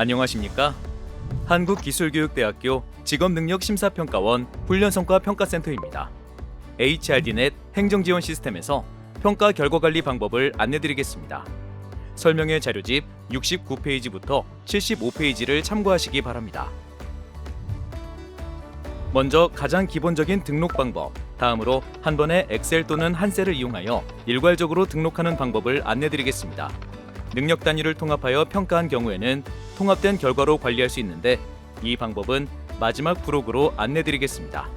안녕하십니까? 한국기술교육대학교 직업능력심사평가원 훈련성과평가센터입니다. HRDnet 행정지원 시스템에서 평가 결과관리 방법을 안내드리겠습니다. 설명의 자료집 69페이지부터 75페이지를 참고하시기 바랍니다. 먼저 가장 기본적인 등록 방법, 다음으로 한 번에 엑셀 또는 한셀을 이용하여 일괄적으로 등록하는 방법을 안내드리겠습니다. 능력 단위를 통합하여 평가한 경우에는 통합된 결과로 관리할 수 있는데 이 방법은 마지막 부록으로 안내드리겠습니다.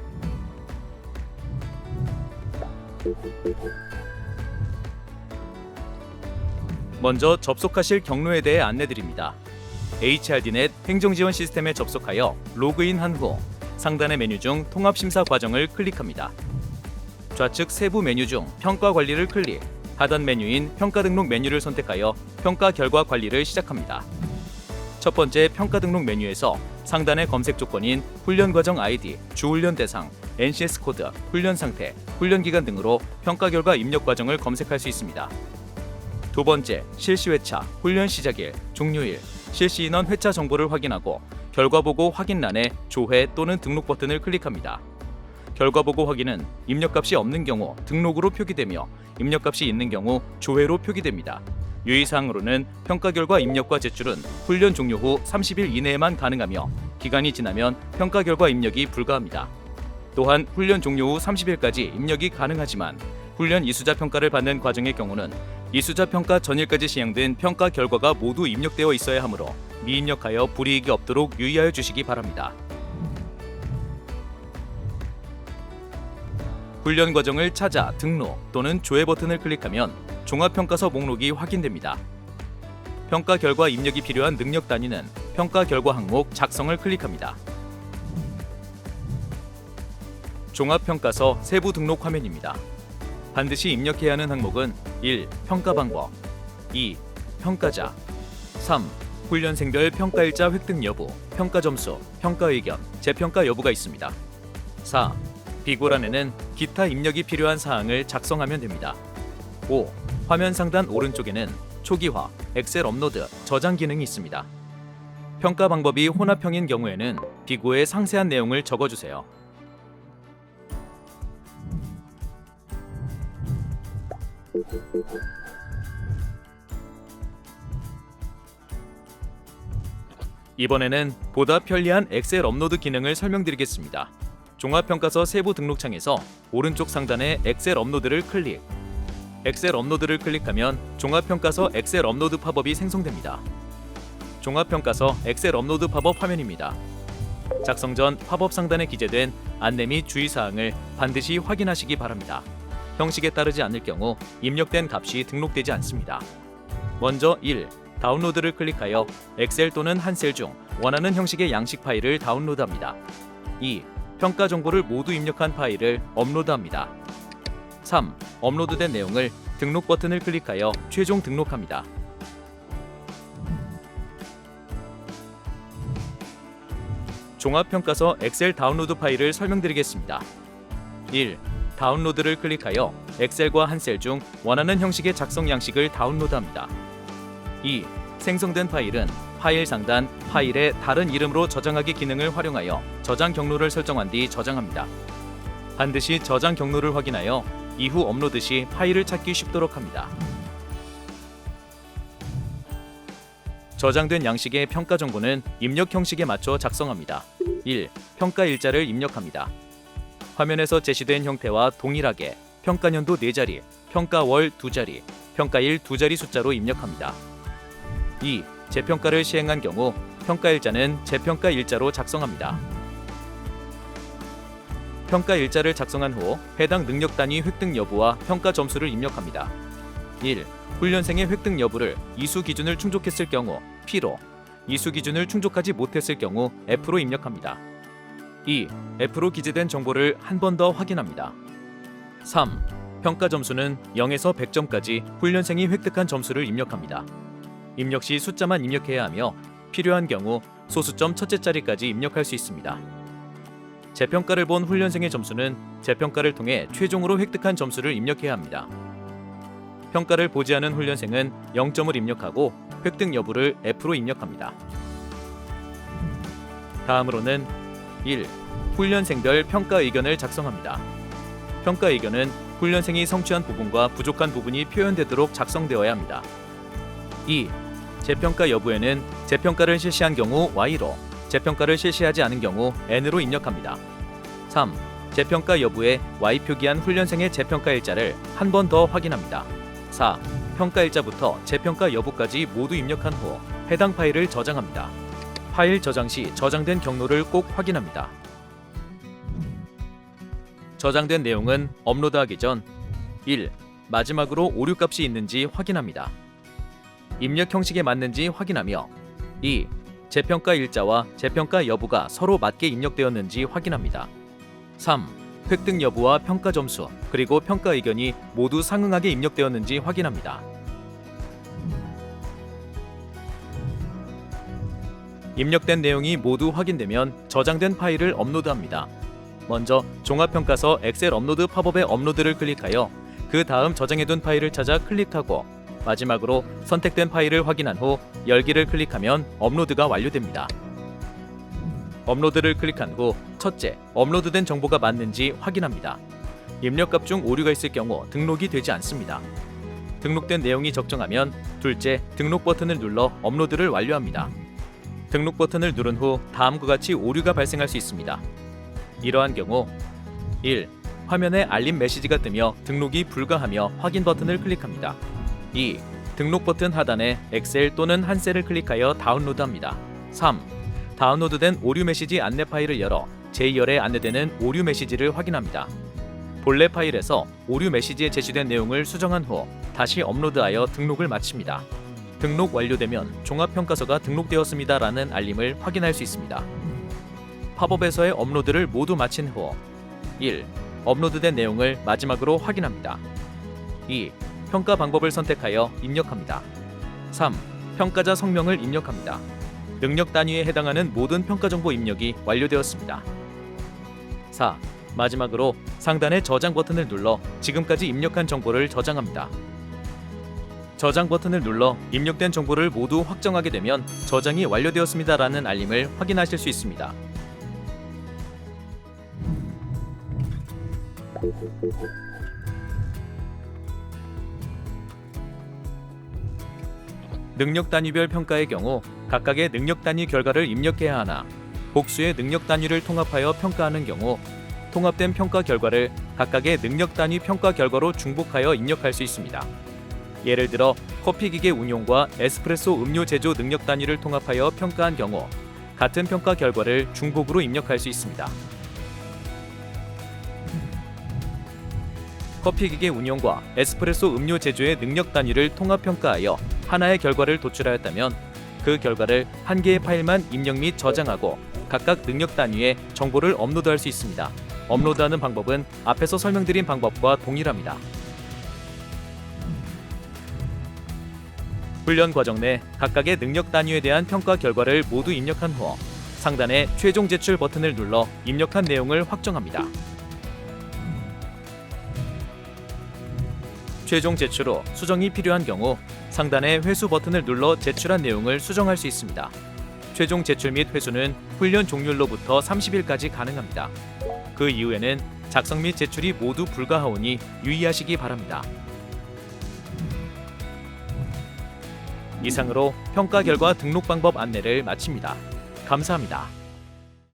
먼저 접속하실 경로에 대해 안내드립니다. HRDnet 행정지원 시스템에 접속하여 로그인한 후 상단의 메뉴 중 통합 심사 과정을 클릭합니다. 좌측 세부 메뉴 중 평가 관리를 클릭, 하단 메뉴인 평가 등록 메뉴를 선택하여 평가 결과 관리를 시작합니다. 첫 번째 평가 등록 메뉴에서 상단의 검색 조건인 훈련 과정 아이디, 주훈련 대상, NCS 코드, 훈련 상태, 훈련 기간 등으로 평가 결과 입력 과정을 검색할 수 있습니다. 두 번째, 실시 회차, 훈련 시작일, 종료일, 실시 인원 회차 정보를 확인하고 결과 보고 확인란에 조회 또는 등록 버튼을 클릭합니다. 결과 보고 확인은 입력값이 없는 경우 등록으로 표기되며 입력값이 있는 경우 조회로 표기됩니다. 유의사항으로는 평가 결과 입력과 제출은 훈련 종료 후 30일 이내에만 가능하며 기간이 지나면 평가 결과 입력이 불가합니다. 또한 훈련 종료 후 30일까지 입력이 가능하지만 훈련 이수자 평가를 받는 과정의 경우는 이수자 평가 전일까지 시행된 평가 결과가 모두 입력되어 있어야 하므로 미입력하여 불이익이 없도록 유의하여 주시기 바랍니다. 훈련 과정을 찾아 등록 또는 조회 버튼을 클릭하면 종합평가서 목록이 확인됩니다. 평가 결과 입력이 필요한 능력 단위는 평가 결과 항목 작성을 클릭합니다. 종합평가서 세부 등록 화면입니다. 반드시 입력해야 하는 항목은 1. 평가 방법 2. 평가자 3. 훈련생별 평가일자 획득 여부, 평가 점수, 평가 의견, 재평가 여부가 있습니다. 4. 비고란에는 기타 입력이 필요한 사항을 작성하면 됩니다. 5. 화면 상단 오른쪽에는 초기화, 엑셀 업로드, 저장 기능이 있습니다. 평가 방법이 혼합형인 경우에는 비고에 상세한 내용을 적어주세요. 이번에는 보다 편리한 엑셀 업로드 기능을 설명드리겠습니다. 종합평가서 세부 등록창에서 오른쪽 상단에 엑셀 업로드를 클릭. 엑셀 업로드를 클릭하면 종합평가서 엑셀 업로드 팝업이 생성됩니다. 종합평가서 엑셀 업로드 팝업 화면입니다. 작성 전 팝업 상단에 기재된 안내 및 주의사항을 반드시 확인하시기 바랍니다. 형식에 따르지 않을 경우 입력된 값이 등록되지 않습니다. 먼저 1. 다운로드를 클릭하여 엑셀 또는 한셀 중 원하는 형식의 양식 파일을 다운로드합니다. 2. 평가 정보를 모두 입력한 파일을 업로드합니다. 3. 업로드된 내용을 등록 버튼을 클릭하여 최종 등록합니다. 종합평가서 엑셀 다운로드 파일을 설명드리겠습니다. 1. 다운로드를 클릭하여 엑셀과 한 셀 중 원하는 형식의 작성 양식을 다운로드합니다. 2. 생성된 파일은 파일 상단 파일의 다른 이름으로 저장하기 기능을 활용하여 저장 경로를 설정한 뒤 저장합니다. 반드시 저장 경로를 확인하여 이후 업로드 시 파일을 찾기 쉽도록 합니다. 저장된 양식의 평가 정보는 입력 형식에 맞춰 작성합니다. 1. 평가 일자를 입력합니다. 화면에서 제시된 형태와 동일하게 평가년도 4자리, 평가월 2자리, 평가일 2자리 숫자로 입력합니다. 2. 재평가를 시행한 경우 평가 일자는 재평가 일자로 작성합니다. 평가 일자를 작성한 후 해당 능력 단위 획득 여부와 평가 점수를 입력합니다. 1. 훈련생의 획득 여부를 이수 기준을 충족했을 경우 P로, 이수 기준을 충족하지 못했을 경우 F로 입력합니다. 2. F로 기재된 정보를 한 번 더 확인합니다. 3. 평가 점수는 0에서 100점까지 훈련생이 획득한 점수를 입력합니다. 입력 시 숫자만 입력해야 하며 필요한 경우 소수점 첫째 자리까지 입력할 수 있습니다. 재평가를 본 훈련생의 점수는 재평가를 통해 최종으로 획득한 점수를 입력해야 합니다. 평가를 보지 않은 훈련생은 0점을 입력하고 획득 여부를 F로 입력합니다. 다음으로는 1. 훈련생별 평가 의견을 작성합니다. 평가 의견은 훈련생이 성취한 부분과 부족한 부분이 표현되도록 작성되어야 합니다. 2. 재평가 여부에는 재평가를 실시한 경우 Y로, 재평가를 실시하지 않은 경우 N으로 입력합니다. 3. 재평가 여부에 Y 표기한 훈련생의 재평가 일자를 한 번 더 확인합니다. 4. 평가 일자부터 재평가 여부까지 모두 입력한 후 해당 파일을 저장합니다. 파일 저장 시 저장된 경로를 꼭 확인합니다. 저장된 내용은 업로드하기 전 1. 마지막으로 오류 값이 있는지 확인합니다. 입력 형식에 맞는지 확인하며 2. 재평가 일자와 재평가 여부가 서로 맞게 입력되었는지 확인합니다. 3. 획득 여부와 평가 점수 그리고 평가 의견이 모두 상응하게 입력되었는지 확인합니다. 입력된 내용이 모두 확인되면 저장된 파일을 업로드합니다. 먼저 종합평가서 엑셀 업로드 팝업에 업로드를 클릭하여 그 다음 저장해둔 파일을 찾아 클릭하고 마지막으로 선택된 파일을 확인한 후 열기를 클릭하면 업로드가 완료됩니다. 업로드를 클릭한 후 첫째, 업로드된 정보가 맞는지 확인합니다. 입력값 중 오류가 있을 경우 등록이 되지 않습니다. 등록된 내용이 적정하면 둘째, 등록 버튼을 눌러 업로드를 완료합니다. 등록 버튼을 누른 후 다음과 같이 오류가 발생할 수 있습니다. 이러한 경우 1. 화면에 알림 메시지가 뜨며 등록이 불가하며 확인 버튼을 클릭합니다. 2. 등록 버튼 하단에 엑셀 또는 한셀을 클릭하여 다운로드합니다. 3. 다운로드된 오류 메시지 안내 파일을 열어 제2열에 안내되는 오류 메시지를 확인합니다. 본래 파일에서 오류 메시지에 제시된 내용을 수정한 후 다시 업로드하여 등록을 마칩니다. 등록 완료되면 종합평가서가 등록되었습니다라는 알림을 확인할 수 있습니다. 팝업에서의 업로드를 모두 마친 후 1. 업로드된 내용을 마지막으로 확인합니다. 2. 평가 방법을 선택하여 입력합니다. 3. 평가자 성명을 입력합니다. 능력 단위에 해당하는 모든 평가 정보 입력이 완료되었습니다. 4. 마지막으로 상단의 저장 버튼을 눌러 지금까지 입력한 정보를 저장합니다. 저장 버튼을 눌러 입력된 정보를 모두 확정하게 되면 저장이 완료되었습니다라는 알림을 확인하실 수 있습니다. 능력 단위별 평가의 경우 각각의 능력 단위 결과를 입력해야 하나 복수의 능력 단위를 통합하여 평가하는 경우 통합된 평가 결과를 각각의 능력 단위 평가 결과로 중복하여 입력할 수 있습니다. 예를 들어 커피 기계 운용과 에스프레소 음료 제조 능력 단위를 통합하여 평가한 경우 같은 평가 결과를 중복으로 입력할 수 있습니다. 커피 기계 운용과 에스프레소 음료 제조의 능력 단위를 통합 평가하여 하나의 결과를 도출하였다면 그 결과를 한 개의 파일만 입력 및 저장하고 각각 능력 단위에 정보를 업로드할 수 있습니다. 업로드하는 방법은 앞에서 설명드린 방법과 동일합니다. 훈련 과정 내 각각의 능력 단위에 대한 평가 결과를 모두 입력한 후 상단의 최종 제출 버튼을 눌러 입력한 내용을 확정합니다. 최종 제출 후 수정이 필요한 경우 상단의 회수 버튼을 눌러 제출한 내용을 수정할 수 있습니다. 최종 제출 및 회수는 훈련 종료일로부터 30일까지 가능합니다. 그 이후에는 작성 및 제출이 모두 불가하오니 유의하시기 바랍니다. 이상으로 평가 결과 등록 방법 안내를 마칩니다. 감사합니다.